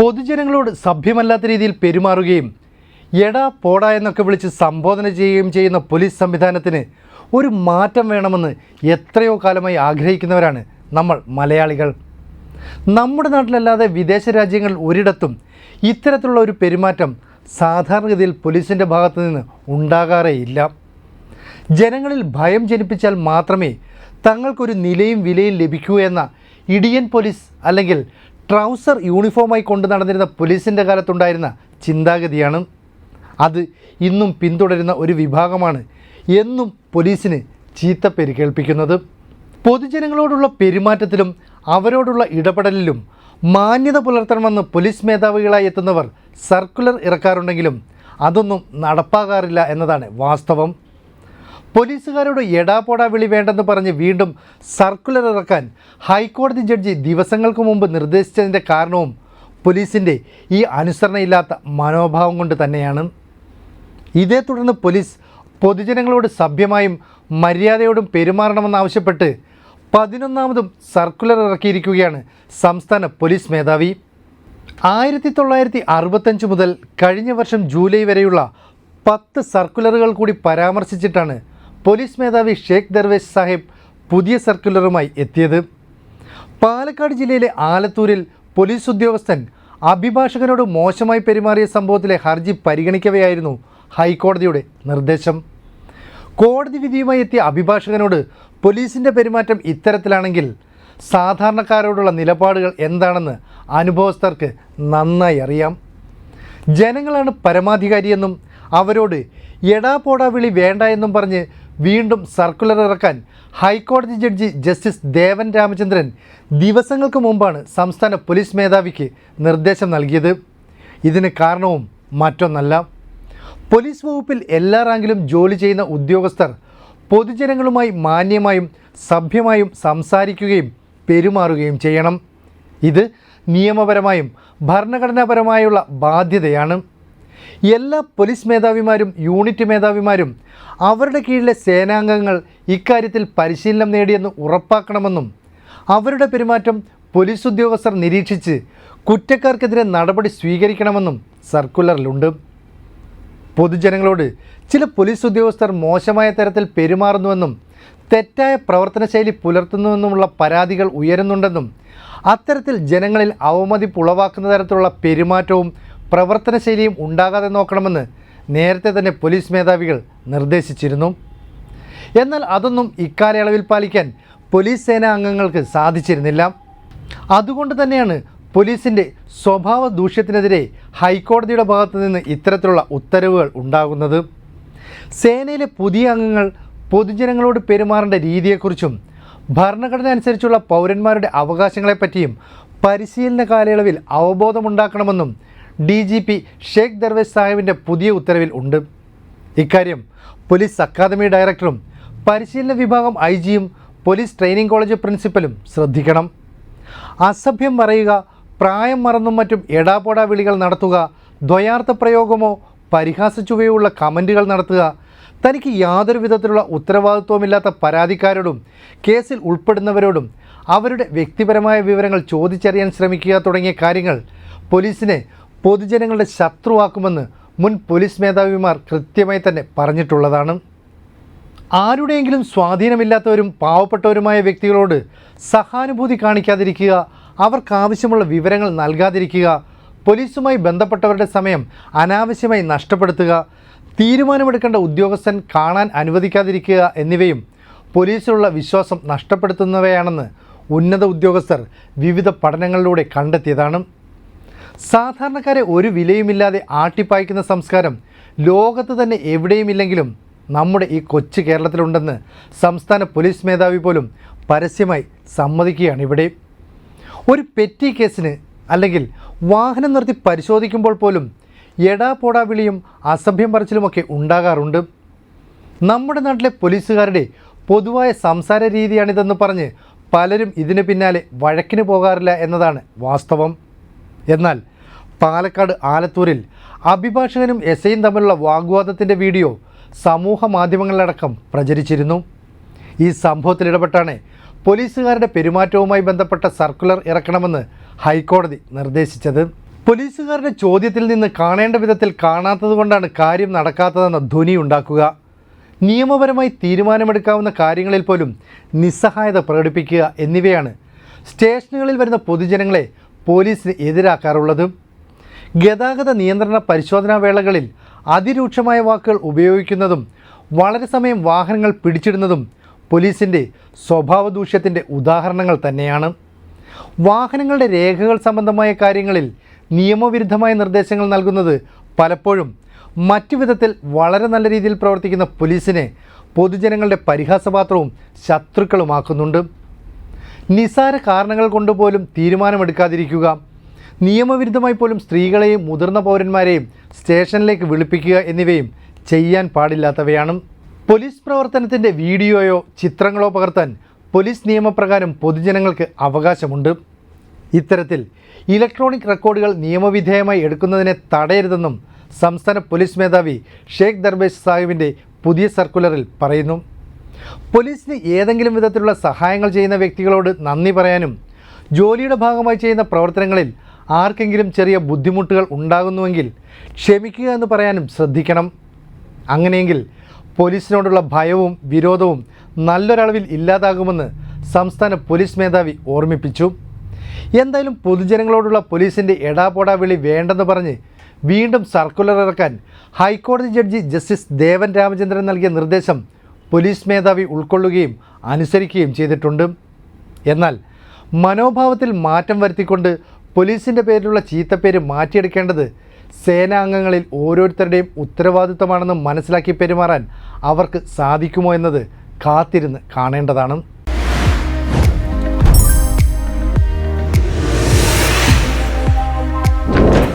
പൊതുജനങ്ങളോട് സഭ്യമല്ലാത്ത രീതിയിൽ പെരുമാറുകയും എടാ പോടാ എന്നൊക്കെ വിളിച്ച് സംബോധന ചെയ്യുകയും ചെയ്യുന്ന പോലീസ് സംവിധാനത്തിന് ഒരു മാറ്റം വേണമെന്ന് എത്രയോ കാലമായി ആഗ്രഹിക്കുന്നവരാണ് നമ്മൾ മലയാളികൾ. നമ്മുടെ നാട്ടിലല്ലാതെ വിദേശ രാജ്യങ്ങളിൽ ഒരിടത്തും ഇത്തരത്തിലുള്ള ഒരു പെരുമാറ്റം സാധാരണഗതിയിൽ പോലീസിന്റെ ഭാഗത്തു നിന്ന് ഉണ്ടാകാറേയില്ല ജനങ്ങളിൽ ഭയം ജനിപ്പിച്ചാൽ മാത്രമേ തങ്ങൾക്കൊരു നിലയും വിലയും ലഭിക്കൂ എന്ന ഇടിയൻ പോലീസ് അല്ലെങ്കിൽ ട്രൗസർ യൂണിഫോമായി കൊണ്ടു നടന്നിരുന്ന പോലീസിന്റെ കാലത്തുണ്ടായിരുന്ന ചിന്താഗതിയാണ് അത്. ഇന്നും പിന്തുടരുന്ന ഒരു വിഭാഗമാണ് എന്നും പോലീസിന് ചീത്തപ്പേര് കേൾപ്പിക്കുന്നത്. പൊതുജനങ്ങളോടുള്ള പെരുമാറ്റത്തിലും അവരോടുള്ള ഇടപെടലിലും മാന്യത പുലർത്തണമെന്ന് പോലീസ് മേധാവികളായി എത്തുന്നവർ സർക്കുലർ ഇറക്കാറുണ്ടെങ്കിലും അതൊന്നും നടപ്പാകാറില്ല എന്നതാണ് വാസ്തവം. പോലീസുകാരോട് എടാപോടാ വിളി വേണ്ടെന്ന് പറഞ്ഞ് വീണ്ടും സർക്കുലർ ഇറക്കാൻ ഹൈക്കോടതി ജഡ്ജി ദിവസങ്ങൾക്ക് മുമ്പ് നിർദ്ദേശിച്ചതിന്റെ കാരണവും പോലീസിന്റെ ഈ അനുസരണയില്ലാത്ത മനോഭാവം കൊണ്ട് തന്നെയാണ്. ഇതേ തുടർന്ന് പോലീസ് പൊതുജനങ്ങളോട് സഭ്യമായും മര്യാദയോടും പെരുമാറണമെന്നാവശ്യപ്പെട്ട് പതിനൊന്നാമതും സർക്കുലർ ഇറക്കിയിരിക്കുകയാണ് സംസ്ഥാന പോലീസ് മേധാവി. ആയിരത്തി തൊള്ളായിരത്തി അറുപത്തഞ്ച് മുതൽ കഴിഞ്ഞ വർഷം ജൂലൈ വരെയുള്ള പത്ത് സർക്കുലറുകൾ കൂടി പരാമർശിച്ചിട്ടാണ് പോലീസ് മേധാവി ഷേഖ് ദർവേശ് സാഹിബ് പുതിയ സർക്കുലറുമായി എത്തിയത്. പാലക്കാട് ജില്ലയിലെ ആലത്തൂരിൽ പോലീസ് ഉദ്യോഗസ്ഥൻ അഭിഭാഷകനോട് മോശമായി പെരുമാറിയ സംഭവത്തിലെ ഹർജി പരിഗണിക്കവെയായിരുന്നു ഹൈക്കോടതിയുടെ നിർദ്ദേശം. കോടതി വിധിയുമായി എത്തിയ അഭിഭാഷകനോട് പോലീസിന്റെ പെരുമാറ്റം ഇത്തരത്തിലാണെങ്കിൽ സാധാരണക്കാരോടുള്ള നിലപാടുകൾ എന്താണെന്ന് അനുഭവസ്ഥർക്ക് നന്നായി അറിയാം. ജനങ്ങളാണ് പരമാധികാരിയെന്നും അവരോട് എടാ പോടാ വിളി വേണ്ട എന്നും പറഞ്ഞ് വീണ്ടും സർക്കുലർ ഇറക്കാൻ ഹൈക്കോടതി ജഡ്ജി ജസ്റ്റിസ് ദേവൻ രാമചന്ദ്രൻ ദിവസങ്ങൾക്ക് മുമ്പാണ് സംസ്ഥാന പോലീസ് മേധാവിക്ക് നിർദ്ദേശം നൽകിയത്. ഇതിന് കാരണവും മറ്റൊന്നല്ല. പോലീസ് വകുപ്പിൽ എല്ലാ റാങ്കിലും ജോലി ചെയ്യുന്ന ഉദ്യോഗസ്ഥർ പൊതുജനങ്ങളുമായി മാന്യമായും സഭ്യമായും സംസാരിക്കുകയും പെരുമാറുകയും ചെയ്യണം. ഇത് നിയമപരമായും ഭരണഘടനാപരമായുള്ള ബാധ്യതയാണ്. എല്ലാ പോലീസ് മേധാവിമാരും യൂണിറ്റ് മേധാവിമാരും അവരുടെ കീഴിലെ സേനാംഗങ്ങൾ ഇക്കാര്യത്തിൽ പരിശീലനം നേടിയെന്ന് ഉറപ്പാക്കണമെന്നും അവരുടെ പെരുമാറ്റം പോലീസ് ഉദ്യോഗസ്ഥർ നിരീക്ഷിച്ച് കുറ്റക്കാർക്കെതിരെ നടപടി സ്വീകരിക്കണമെന്നും സർക്കുലറിലുണ്ട്. പൊതുജനങ്ങളോട് ചില പോലീസ് ഉദ്യോഗസ്ഥർ മോശമായ തരത്തിൽ പെരുമാറുന്നുവെന്നും തെറ്റായ പ്രവർത്തനശൈലി പുലർത്തുന്നുവെന്നുമുള്ള പരാതികൾ ഉയരുന്നുണ്ടെന്നും അത്തരത്തിൽ ജനങ്ങളിൽ അവമതിപ്പ് ഉളവാക്കുന്ന തരത്തിലുള്ള പെരുമാറ്റവും പ്രവർത്തനശൈലിയും ഉണ്ടാകാതെ നോക്കണമെന്ന് നേരത്തെ തന്നെ പോലീസ് മേധാവികൾ നിർദ്ദേശിച്ചിരുന്നു. എന്നാൽ അതൊന്നും ഇക്കാലയളവിൽ പാലിക്കാൻ പോലീസ് സേനാ അംഗങ്ങൾക്ക് സാധിച്ചിരുന്നില്ല. അതുകൊണ്ട് തന്നെയാണ് പോലീസിന്റെ സ്വഭാവ ദൂഷ്യത്തിനെതിരെ ഹൈക്കോടതിയുടെ ഭാഗത്തു നിന്ന് ഇത്തരത്തിലുള്ള ഉത്തരവുകൾ ഉണ്ടാകുന്നത്. സേനയിലെ പുതിയ അംഗങ്ങൾ പൊതുജനങ്ങളോട് പെരുമാറേണ്ട രീതിയെക്കുറിച്ചും ഭരണഘടന അനുസരിച്ചുള്ള പൗരന്മാരുടെ അവകാശങ്ങളെപ്പറ്റിയും പരിശീലന കാലയളവിൽ അവബോധമുണ്ടാക്കണമെന്നും D G P Sheikh Darvesh സാഹിബിന്റെ പുതിയ ഉത്തരവിൽ ഉണ്ട്. ഇക്കാര്യം പോലീസ് അക്കാദമി ഡയറക്ടറും പരിശീലന വിഭാഗം ഐ ജിയും പോലീസ് ട്രെയിനിങ് കോളേജ് പ്രിൻസിപ്പലും ശ്രദ്ധിക്കണം. അസഭ്യം പറയുക പ്രായം മറന്നും മറ്റും എടാപോടാ വിളികൾ നടത്തുക ദ്വയാർത്ഥ പ്രയോഗമോ പരിഹാസ ചുവയുള്ള കമന്റുകൾ നടത്തുക തനിക്ക് യാതൊരു വിധത്തിലുള്ള ഉത്തരവാദിത്വമില്ലാത്ത പരാതിക്കാരോടും കേസിൽ ഉൾപ്പെടുന്നവരോടും അവരുടെ വ്യക്തിപരമായ വിവരങ്ങൾ ചോദിച്ചറിയാൻ ശ്രമിക്കുക തുടങ്ങിയ കാര്യങ്ങൾ പോലീസിനെ പൊതുജനങ്ങളുടെ ശത്രുവാക്കുമെന്ന് മുൻ പോലീസ് മേധാവിമാർ കൃത്യമായി തന്നെ പറഞ്ഞിട്ടുള്ളതാണ്. ആരുടെയെങ്കിലും സ്വാധീനമില്ലാത്തവരും പാവപ്പെട്ടവരുമായ വ്യക്തികളോട് സഹാനുഭൂതി കാണിക്കാതിരിക്കുക അവർക്കാവശ്യമുള്ള വിവരങ്ങൾ നൽകാതിരിക്കുക പോലീസുമായി ബന്ധപ്പെട്ടവരുടെ സമയം അനാവശ്യമായി നഷ്ടപ്പെടുത്തുക തീരുമാനമെടുക്കേണ്ട ഉദ്യോഗസ്ഥൻ കാണാൻ അനുവദിക്കാതിരിക്കുക എന്നിവയും പോലീസിലുള്ള വിശ്വാസം നഷ്ടപ്പെടുത്തുന്നവയാണെന്ന് ഉന്നത ഉദ്യോഗസ്ഥർ വിവിധ പഠനങ്ങളിലൂടെ കണ്ടെത്തിയതാണ്. സാധാരണക്കാരെ ഒരു വിലയുമില്ലാതെ ആട്ടിപ്പായ്ക്കുന്ന സംസ്കാരം ലോകത്ത് തന്നെ എവിടെയുമില്ലെങ്കിലും നമ്മുടെ ഈ കൊച്ചു കേരളത്തിലുണ്ടെന്ന് സംസ്ഥാന പോലീസ് മേധാവി പോലും പരസ്യമായി സമ്മതിക്കുകയാണ് ഇവിടെ. ഒരു പെറ്റി കേസിന് അല്ലെങ്കിൽ വാഹനം നിർത്തി പരിശോധിക്കുമ്പോൾ പോലും എടാ പോടാ വിളിയും അസഭ്യം പറച്ചിലുമൊക്കെ ഉണ്ടാകാറുണ്ട്. നമ്മുടെ നാട്ടിലെ പോലീസുകാരുടെ പൊതുവായ സംസാര രീതിയാണിതെന്ന് പറഞ്ഞ് പലരും ഇതിന് പിന്നാലെ വഴക്കിന് പോകാറില്ല എന്നതാണ് വാസ്തവം. എന്നാൽ പാലക്കാട് ആലത്തൂരിൽ അഭിഭാഷകനും എസ് ഐയും തമ്മിലുള്ള വാഗ്വാദത്തിന്റെ വീഡിയോ സമൂഹ മാധ്യമങ്ങളിലടക്കം പ്രചരിച്ചിരുന്നു. ഈ സംഭവത്തിൽ ഇടപെട്ടാണ് പോലീസുകാരുടെ പെരുമാറ്റവുമായി ബന്ധപ്പെട്ട സർക്കുലർ ഇറക്കണമെന്ന് ഹൈക്കോടതി നിർദ്ദേശിച്ചത്. പോലീസുകാരുടെ ചോദ്യത്തിൽ നിന്ന് കാണേണ്ട വിധത്തിൽ കാണാത്തതുകൊണ്ടാണ് കാര്യം നടക്കാത്തതെന്ന ധ്വനി ഉണ്ടാക്കുക. നിയമപരമായി തീരുമാനമെടുക്കാവുന്ന കാര്യങ്ങളിൽ പോലും നിസ്സഹായത പ്രകടിപ്പിക്കുക എന്നിവയാണ് സ്റ്റേഷനുകളിൽ വരുന്ന പൊതുജനങ്ങളെ പോലീസിന് എതിരാക്കാറുള്ളത്. ഗതാഗത നിയന്ത്രണ പരിശോധനാ വേളകളിൽ അതിരൂക്ഷമായ വാക്കുകൾ ഉപയോഗിക്കുന്നതും വളരെ സമയം വാഹനങ്ങൾ പിടിച്ചിടുന്നതും പോലീസിന്റെ സ്വഭാവ ദൂഷ്യത്തിന്റെ ഉദാഹരണങ്ങൾ തന്നെയാണ്. വാഹനങ്ങളുടെ രേഖകൾ സംബന്ധമായ കാര്യങ്ങളിൽ നിയമവിരുദ്ധമായ നിർദ്ദേശങ്ങൾ നൽകുന്നത് പലപ്പോഴും മറ്റു വിധത്തിൽ വളരെ നല്ല രീതിയിൽ പ്രവർത്തിക്കുന്ന പോലീസിനെ പൊതുജനങ്ങളുടെ പരിഹാസപാത്രവും ശത്രുക്കളുമാക്കുന്നുണ്ട്. നിസാര കാരണങ്ങൾ കൊണ്ടുപോലും തീരുമാനമെടുക്കാതിരിക്കുക നിയമവിരുദ്ധമായി പോലും സ്ത്രീകളെയും മുതിർന്ന പൗരന്മാരെയും സ്റ്റേഷനിലേക്ക് വിളിപ്പിക്കുക എന്നിവയും ചെയ്യാൻ പാടില്ലാത്തവയാണ്. പോലീസ് പ്രവർത്തനത്തിന്റെ വീഡിയോയോ ചിത്രങ്ങളോ പകർത്താൻ പോലീസ് നിയമപ്രകാരം പൊതുജനങ്ങൾക്ക് അവകാശമുണ്ട്. ഇത്തരത്തിൽ ഇലക്ട്രോണിക് റെക്കോർഡുകൾ നിയമവിധേയമായി എടുക്കുന്നതിനെ തടയരുതെന്നും സംസ്ഥാന പോലീസ് മേധാവി ഷേഖ് ദർബേഷ് സാഹിബിന്റെ പുതിയ സർക്കുലറിൽ പറയുന്നു. പോലീസിന് ഏതെങ്കിലും വിധത്തിലുള്ള സഹായങ്ങൾ ചെയ്യുന്ന വ്യക്തികളോട് നന്ദി പറയാനും ജോലിയുടെ ഭാഗമായി ചെയ്യുന്ന പ്രവർത്തനങ്ങളിൽ ആർക്കെങ്കിലും ചെറിയ ബുദ്ധിമുട്ടുകൾ ഉണ്ടാകുന്നുവെങ്കിൽ ക്ഷമിക്കുക എന്ന് പറയാനും ശ്രദ്ധിക്കണം. അങ്ങനെയെങ്കിൽ പോലീസിനോടുള്ള ഭയവും വിരോധവും നല്ലൊരളവിൽ ഇല്ലാതാകുമെന്ന് സംസ്ഥാന പോലീസ് മേധാവി ഓർമ്മിപ്പിച്ചു. എന്തായാലും പൊതുജനങ്ങളോടുള്ള പോലീസിന്റെ എടാപോടാ വിളി വേണ്ടെന്ന് പറഞ്ഞ് വീണ്ടും സർക്കുലർ ഇറക്കാൻ ഹൈക്കോടതി ജഡ്ജി ജസ്റ്റിസ് ദേവൻ രാമചന്ദ്രൻ നൽകിയ നിർദ്ദേശം പോലീസ് മേധാവി ഉൾക്കൊള്ളുകയും അനുസരിക്കുകയും ചെയ്തിട്ടുണ്ട്. എന്നാൽ മനോഭാവത്തിൽ മാറ്റം വരുത്തിക്കൊണ്ട് പോലീസിന്റെ പേരിലുള്ള ചീത്തപ്പേര് മാറ്റിയെടുക്കേണ്ടത് സേനാംഗങ്ങളിൽ ഓരോരുത്തരുടെയും ഉത്തരവാദിത്തമാണെന്ന് മനസ്സിലാക്കി പെരുമാറാൻ അവർക്ക് സാധിക്കുമോ എന്നത് കാത്തിരുന്ന് കാണേണ്ടതാണ്.